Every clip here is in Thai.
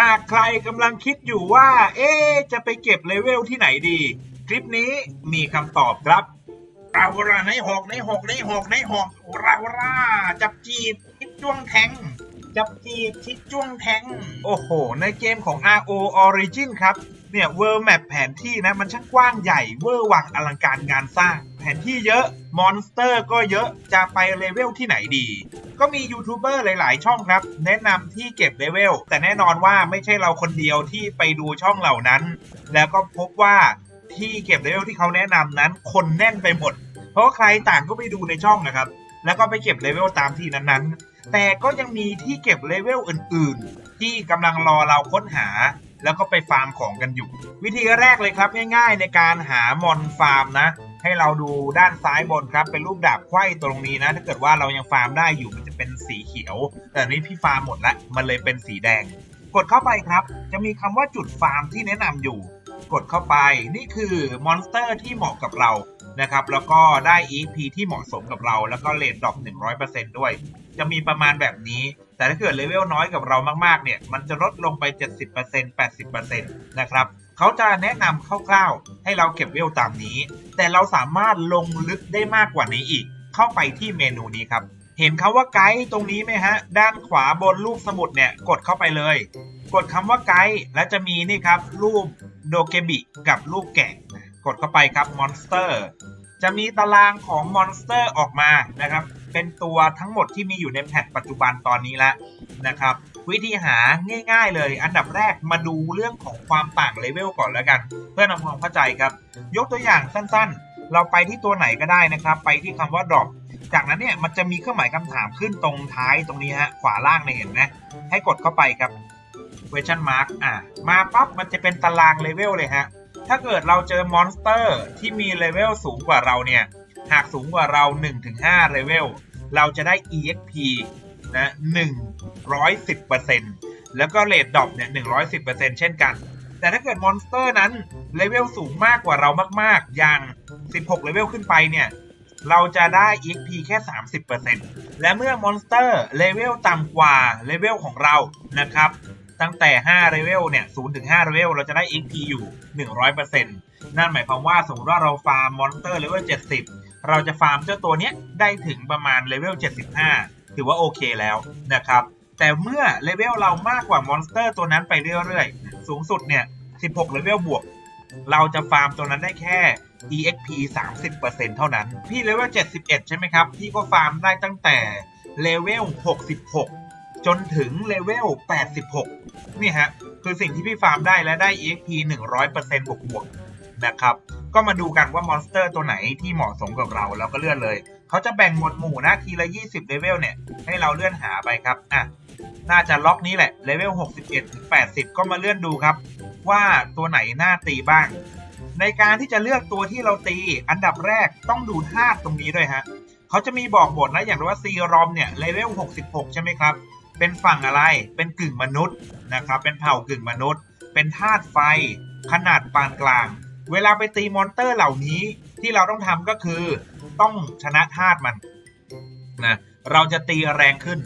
หากใครกำลังคิดอยู่ว่า เอ๊จะไปเก็บเลเวลที่ไหนดี คลิปนี้มีคำตอบครับเราวราในหอกในหอกในหอกในหอกราราจับจีบทิดจ้วงแทง จับจีบทิดจ้วงแทง โอ้โห ในเกมของ RO Origin ครับ เนี่ย World Map แผนที่นะ มันช่างกว้างใหญ่เวอร์วังอลังการงานสร้าง แผนที่เยอะ มอนสเตอร์ก็เยอะ จะไปเลเวลที่ไหนดี ก็มียูทูบเบอร์หลาย ๆ ช่องครับ แนะนำที่เก็บเลเวล แต่แน่นอนว่าไม่ใช่เราคนเดียวที่ไปดูช่องเหล่านั้น แล้วก็พบว่าที่เก็บเลเวลที่เขาแนะนำนั้น คนแน่นไปหมด เพราะใครต่างก็ไปดูในช่องนะครับ แล้วก็ไปเก็บเลเวลตามที่นั้นๆ แต่ก็ยังมีที่เก็บเลเวลอื่น ๆ ที่กำลังรอเราค้นหาแล้วก็ไปฟาร์มของกันอยู่ วิธีแรกเลยครับง่ายๆในการหามอนฟาร์มนะ ให้เราดูด้านซ้ายบนครับ เป็นรูปดาบไขว้ตรงนี้นะ ถ้าเกิดว่าเรายังฟาร์มได้อยู่มันจะเป็นสีเขียว แต่นี้พี่ฟาร์มหมดแล้วมันเลยเป็นสีแดง กดเข้าไปครับ จะมีคำว่าจุดฟาร์มที่แนะนำอยู่ กดเข้าไปนี่คือมอนสเตอร์ที่เหมาะกับเรานะครับแล้วก็ได้ EP ที่เหมาะสมกับเรา แล้วก็เลทดรอป100%ด้วย จะมีประมาณแบบนี้ แต่ถ้าเกิดเลเวลน้อยกับเรามากๆเนี่ย มันจะลดลงไป 70% 80%นะครับ เขาจะแนะนำคร่าวๆ ให้เราเก็บเวลตามนี้ แต่เราสามารถลงลึกได้มากกว่านี้อีก เข้าไปที่เมนูนี้ครับ เห็นคาว่าไกด์ตรงนี้ไหมฮะ ด้านขวาบนรูปสมุดเนี่ยกดเข้าไปเลย กดคำว่าไกด์แล้วจะมีนี่ครับ รูปโดเกบิกับรูปแกะกดเข้าไปครับมอนสเตอร์จะมีตารางของมอนสเตอร์ออกมานะครับ เป็นตัวทั้งหมดที่มีอยู่ในแพทปัจจุบันตอนนี้แล้วนะครับ วิธีหาง่าย ๆ เลย อันดับแรกมาดูเรื่องของความต่างเลเวลก่อนแล้วกัน เพื่อนำความเข้าใจครับ ยกตัวอย่างสั้นๆ เราไปที่ตัวไหนก็ได้นะครับ ไปที่คำว่า drop จากนั้นเนี่ยมันจะมีเครื่องหมายคำถามขึ้นตรงท้ายตรงนี้ฮะขวาล่างเนี่ยเห็นไหมให้กดเข้าไปครับ question mark อะมาปั๊บมันจะเป็นตารางเลเวลเลยฮะถ้าเกิดเราเจอมอนสเตอร์ที่มีเลเวลสูงกว่าเราเนี่ยหากสูงกว่าเรา 1-5เลเวลเราจะได้ EXP นะ110%แล้วก็เรทดอปเนี่ย110%เช่นกัน แต่ถ้าเกิดมอนสเตอร์นั้นเลเวลสูงมากกว่าเรามากๆ อย่าง 16 เลเวลขึ้นไปเนี่ย เราจะได้ EXP แค่ 30%และเมื่อมอนสเตอร์เลเวลต่ำกว่าเลเวลของเรานะครับตั้งแต่5เลเวลเนี่ย0ถึง5เลเวลเราจะได้ XP อยู่ 100%นั่นหมายความว่าสมมติว่าเราฟาร์มมอนสเตอร์เลเวล70 เราจะฟาร์มเจ้าตัวเนี้ยได้ถึงประมาณเลเวล75 ถือว่าโอเคแล้วนะครับ แต่เมื่อเลเวลเรามากกว่ามอนสเตอร์ตัวนั้นไปเรื่อยๆ สูงสุดเนี่ย 16 เลเวลบวก เราจะฟาร์มตัวนั้นได้แค่ EXP 30%เท่านั้น พี่เลเวล 71 ใช่ไหมครับ พี่ก็ฟาร์มได้ตั้งแต่เลเวล 66 จนถึงเลเวล 86 นี่ฮะ คือสิ่งที่พี่ฟาร์มได้และได้ EXP 100%บวกบวกๆนะครับ ก็มาดูกันว่ามอนสเตอร์ตัวไหนที่เหมาะสมกับเราเราก็เลื่อนเลย เขาจะแบ่งหมวดหมู่นะทีละ 20เลเวลเนี่ยให้เราเลื่อนหาไปครับอะน่าจะล็อกนี้แหละเลเวล61ถึง80 ก็มาเลื่อนดูครับ ว่าตัวไหนน่าตีบ้าง ในการที่จะเลือกตัวที่เราตี อันดับแรกต้องดูธาตุตรงนี้ด้วยฮะเขาจะมีบอกบทนะอย่างว่าซีรอมเนี่ยเลเวล66 ใช่ไหมครับ เป็นฝั่งอะไรเป็นกึ่งมนุษย์นะครับเป็นเผ่ากึ่งมนุษย์ เป็นธาตุไฟ ขนาดปานกลาง เวลาไปตีมอนเตอร์เหล่านี้ ที่เราต้องทำก็คือต้องชนะธาตุมันนะเราจะตีแรงขึ้น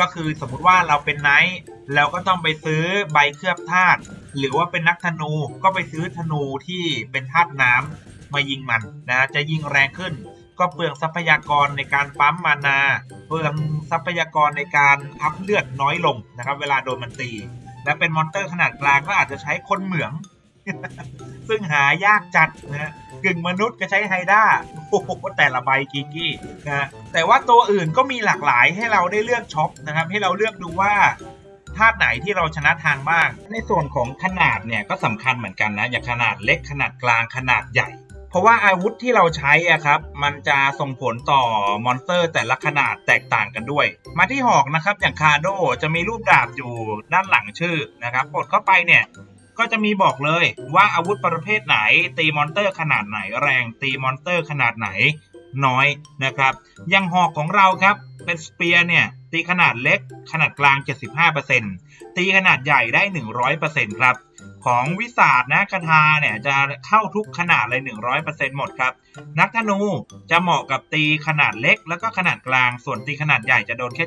ก็คือสมมุติว่าเราเป็นไนท์เราก็ต้องไปซื้อใบเคลือบธาตุหรือว่าเป็นนักธนูก็ไปซื้อธนูที่เป็นธาตุน้ำมายิงมันนะจะยิงแรงขึ้น ก็เปลืองทรัพยากรในการปั๊มมานา เปลืองทรัพยากรในการอัพเลือดน้อยลงนะครับ เวลาโดนมันตี และเป็นมอนเตอร์ขนาดกลางก็อาจจะใช้คนเหมือง ซึ่งหายากจัดนะฮะกึ่งมนุษย์ก็ใช้ไฮด้าโอ้โหแต่ละใบกิกกี้นะฮะแต่ว่าตัวอื่นก็มีหลากหลายให้เราได้เลือกช็อปนะครับ ให้เราเลือกดูว่าธาตุไหนที่เราชนะทางบ้าง ในส่วนของขนาดเนี่ยก็สำคัญเหมือนกันนะ อย่างขนาดเล็กขนาดกลางขนาดใหญ่ เพราะว่าอาวุธที่เราใช้อะครับ มันจะส่งผลต่อมอนสเตอร์ แต่ละขนาดแตกต่างกันด้วย มาที่หอกนะครับ อย่างคาโดจะมีรูปดาบอยู่ด้านหลังชื่อนะครับกดเข้าไปเนี่ย ก็จะมีบอกเลยว่าอาวุธประเภทไหน ตีมอนเตอร์ขนาดไหนแรงตีมอนเตอร์ขนาดไหนน้อยนะครับยังหอกของเราครับเป็นสเปียร์เนี่ยตีขนาดเล็กขนาดกลาง 75%ตีขนาดใหญ่ได้ 100%ครับของวิสาดนะคาถาเนี่ยจะเข้าทุกขนาดเลย 100%หมดครับ นักธนูจะเหมาะกับตีขนาดเล็ก แล้วก็ขนาดกลางส่วนตีขนาดใหญ่จะโดนแค่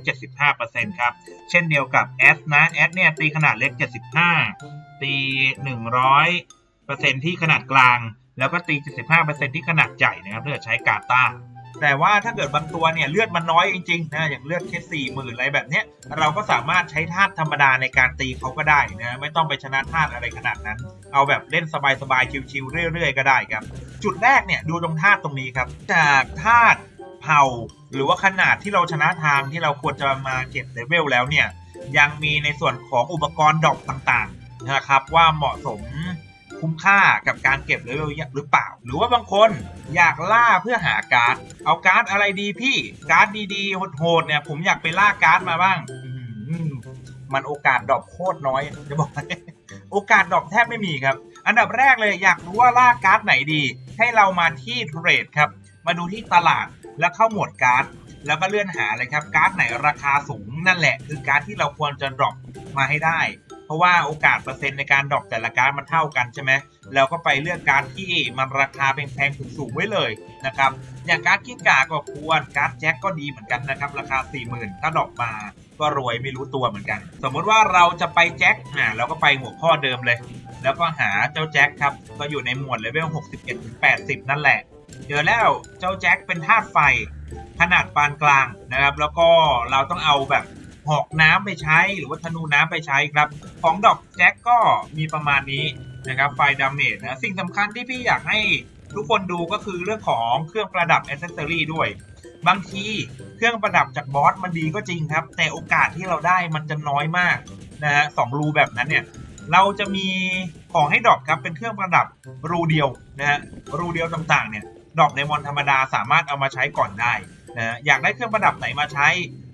75%ครับ เช่นเดียวกับแอสนะแอสเนี่ยตีขนาดเล็ก 75 ตี100%ที่ขนาดกลาง แล้วก็ตี75%ที่ขนาดใหญ่นะครับเพื่อใช้กาตาแต่ว่าถ้าเกิดบางตัวเนี่ยเลือดมันน้อยจริงๆนะอย่างเลือดแค่สี่หมื่นอะไรแบบเนี้ยเราก็สามารถใช้ธาตุธรรมดาในการตีเขาก็ได้นะไม่ต้องไปชนะธาตุอะไรขนาดนั้น เอาแบบเล่นสบายๆชิวๆเรื่อย ๆ ก็ได้ครับ จุดแรกเนี่ยดูตรงธาตุตรงนี้ครับ จากธาตุเผ่าหรือว่าขนาดที่เราชนะทางที่เราควรจะมาเก็บเลเวลแล้วเนี่ยยังมีในส่วนของอุปกรณ์ดอกต่างๆ นะครับว่าเหมาะสมคุ้มค่ากับการเก็บเลเวลหรือเปล่า หรือว่าบางคนอยากล่าเพื่อหาการ์ด เอาการ์ดอะไรดีพี่ การ์ดดีๆโหดๆเนี่ยผมอยากไปล่าการ์ดมาบ้าง มันโอกาสดรอปโคตรน้อยจะบอกโอกาสดรอปแทบไม่มีครับ อันดับแรกเลยอยากรู้ว่าล่าการ์ดไหนดี ให้เรามาที่เทรดครับ มาดูที่ตลาดแล้วเข้าหมวดการ์ดแล้วก็เลื่อนหาเลยครับ การ์ดไหนราคาสูงนั่นแหละ คือการ์ดที่เราควรจะดรอปมาให้ได้ ราะว่าโอกาสเปอร์เซ็นต์ในการดอปแต่ละการมันเท่ากันใช่ไหมเราก็ไปเลือกการที่มันราคาแพงๆสูงๆไว้เลยนะครับอย่างการกิ้งก่าก็ควรการแจ็คก็ดีเหมือนกันนะครับราคา 40,000 ถ้าดอปมาก็รวยไม่รู้ตัวเหมือนกัน สมมติว่าเราจะไปแจ็คอ่าเราก็ไปหัวข้อเดิมเลย แล้วก็หาเจ้าแจ็คครับก็อยู่ในหมวดเลเวล61-80 นั่นแหละเจอแล้วเจ้าแจ็คเป็นธาตุไฟขนาดปานกลางนะครับ แล้วก็เราต้องเอาแบบ หอกน้ำไปใช้หรือว่าธนูน้ำไปใช้ครับ ของดอกแจ็คก็มีประมาณนี้นะครับไฟดาเมจนะสิ่งสำคัญที่พี่อยากให้ทุกคนดูก็คือเรื่องของเครื่องประดับอ c เซสซอรี่ด้วย บางทีเครื่องประดับจากบอสมันดีก็จริงครับ แต่โอกาสที่เราได้มันจะน้อยมากนะฮะสองรูแบบนั้นเนี่ยเราจะมีของให้ดอปครับเป็นเครื่องประดับรูเดียวนะฮะรูเดียวต่างๆเนี่ยดอปในมอนธรรมดาสามารถเอามาใช้ก่อนได้นะฮะอยากได้เครื่องประดับไหนมาใช้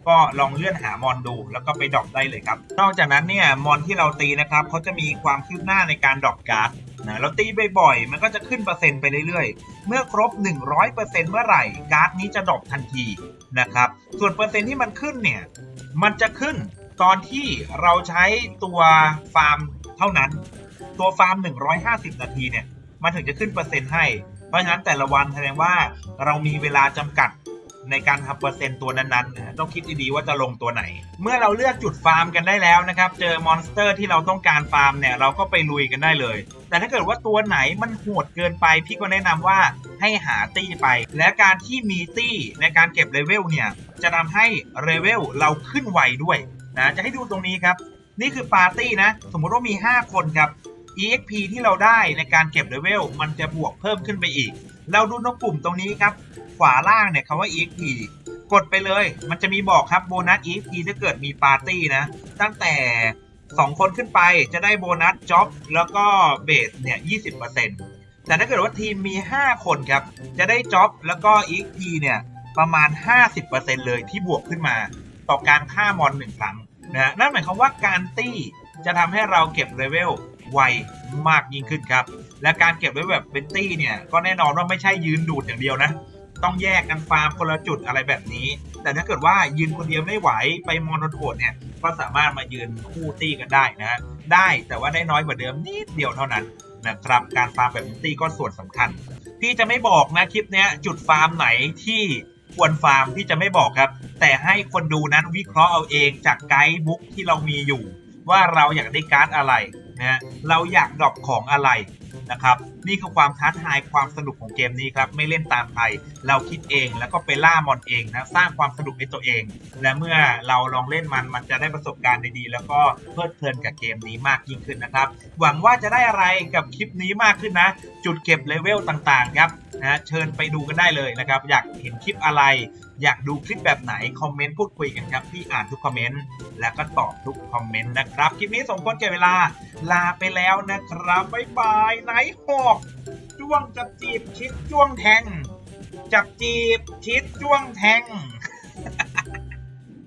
ก็ลองเลื่อนหามอนดู แล้วก็ไปดรอปได้เลยครับ นอกจากนั้นเนี่ยมอนที่เราตีนะครับเขาจะมีความคืบหน้าในการดรอปการ์ดนะเราตีบ่อยๆ มันก็จะขึ้นเปอร์เซ็นต์ไปเรื่อยๆ เมื่อครบ 100%เมื่อไหร่การ์ดนี้จะดรอปทันทีนะครับ ส่วนเปอร์เซ็นต์ที่มันขึ้นเนี่ย มันจะขึ้นตอนที่เราใช้ตัวฟาร์มเท่านั้น ตัวฟาร์ม 150 นาทีเนี่ย มันถึงจะขึ้นเปอร์เซ็นต์ให้ เพราะฉะนั้นแต่ละวันแสดงว่าเรามีเวลาจำกัด ในการทำเปอร์เซ็นต์ตัวนั้นๆนะต้องคิดดีๆว่าจะลงตัวไหน เมื่อเราเลือกจุดฟาร์มกันได้แล้วนะครับ เจอมอนสเตอร์ที่เราต้องการฟาร์มเนี่ยเราก็ไปลุยกันได้เลย แต่ถ้าเกิดว่าตัวไหนมันโหดเกินไปพี่ก็แนะนำว่าให้หาตี้ไป และการที่มีตี้ในการเก็บเลเวลเนี่ยจะทำให้เลเวลเราขึ้นไวด้วยนะจะให้ดูตรงนี้ครับ นี่คือปาร์ตี้นะ สมมติว่ามี 5 คนครับ EXP ที่เราได้ในการเก็บเลเวลมันจะบวกเพิ่มขึ้นไปอีก เราดูตรงปุ่มตรงนี้ครับ ขวาล่างเนี่ยคำว่า EXP กดไปเลย มันจะมีบอกครับโบนัส EXP ถ้าเกิดมีปาร์ตี้นะ ตั้งแต่ 2 คนขึ้นไปจะได้โบนัสจ็อบแล้วก็เบสเนี่ย20%แต่ถ้าเกิดว่าทีมมี 5 คนครับ จะได้จ็อบแล้วก็ EXP เนี่ยประมาณ 50%เลยที่บวกขึ้นมา ต่อการฆ่ามอนหนึ่งครั้งนะฮะนั่นหมายความว่าการตี้จะทำให้เราเก็บเลเวลไว มากยิ่งขึ้นครับ และการเก็บไว้แบบเป็นตี้เนี่ย ก็แน่นอนว่าไม่ใช่ยืนดูดอย่างเดียวนะ ต้องแยกกันฟาร์มคนละจุดอะไรแบบนี้ แต่ถ้าเกิดว่ายืนคนเดียวไม่ไหวไปมอนโทดเนี่ย ก็สามารถมายืนคู่ตี้กันได้นะ ได้แต่ว่าได้น้อยกว่าเดิมนิดเดียวเท่านั้นนะครับการฟาร์มแบบตี้ก็ส่วนสำคัญ พี่จะไม่บอกนะคลิปนี้จุดฟาร์มไหนที่ควรฟาร์มพี่จะไม่บอกครับ แต่ให้คนดูนั้นวิเคราะห์เอาเองจากไกด์บุ๊กที่เรามีอยู่ ว่าเราอยากได้การ์ดอะไร นะฮะเราอยากดรอปของอะไรนะครับนี่คือความท้าทายความสนุกของเกมนี้ครับไม่เล่นตามใครเราคิดเองแล้วก็ไปล่ามอนเองนะสร้างความสนุกในตัวเอง และเมื่อเราลองเล่นมันมันจะได้ประสบการณ์ดีๆแล้วก็เพลิดเพลินกับเกมนี้มากยิ่งขึ้นนะครับ หวังว่าจะได้อะไรกับคลิปนี้มากขึ้นนะ จุดเก็บเลเวลต่างๆครับ นะเชิญไปดูกันได้เลยนะครับ อยากเห็นคลิปอะไร อยากดูคลิปแบบไหน คอมเมนต์พูดคุยกันครับ พี่อ่านทุกคอมเมนต์ แล้วก็ตอบทุกคอมเมนต์นะครับ คลิปนี้สมควรแก่เวลา ลาไปแล้วนะครับ บ๊ายบายไหนหอกจ้วงจับจีบ ชิดจ้วงแทง จับจีบ ชิดจ้วงแทง